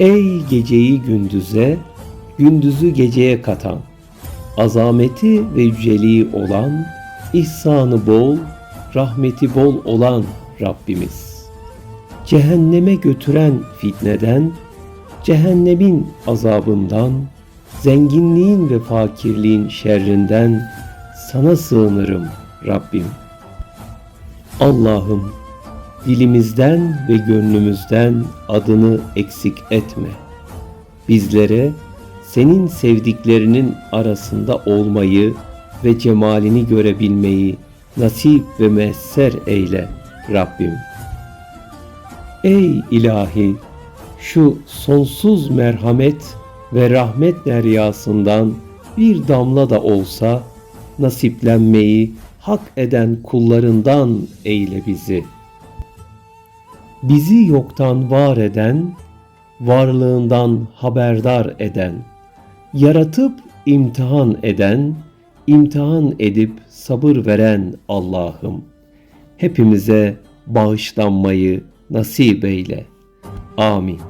Ey geceyi gündüze, gündüzü geceye katan, azameti ve yüceliği olan, ihsanı bol, rahmeti bol olan Rabbimiz. Cehenneme götüren fitneden, cehennemin azabından, zenginliğin ve fakirliğin şerrinden sana sığınırım Rabbim. Allah'ım dilimizden ve gönlümüzden adını eksik etme. Bizlere senin sevdiklerinin arasında olmayı ve cemalini görebilmeyi nasip ve messer eyle Rabbim. Ey ilahi şu sonsuz merhamet ve rahmet deryasından bir damla da olsa nasiplenmeyi hak eden kullarından eyle bizi. Bizi yoktan var eden, varlığından haberdar eden, yaratıp imtihan eden, imtihan edip sabır veren Allah'ım. Hepimize bağışlanmayı nasip eyle. Amin.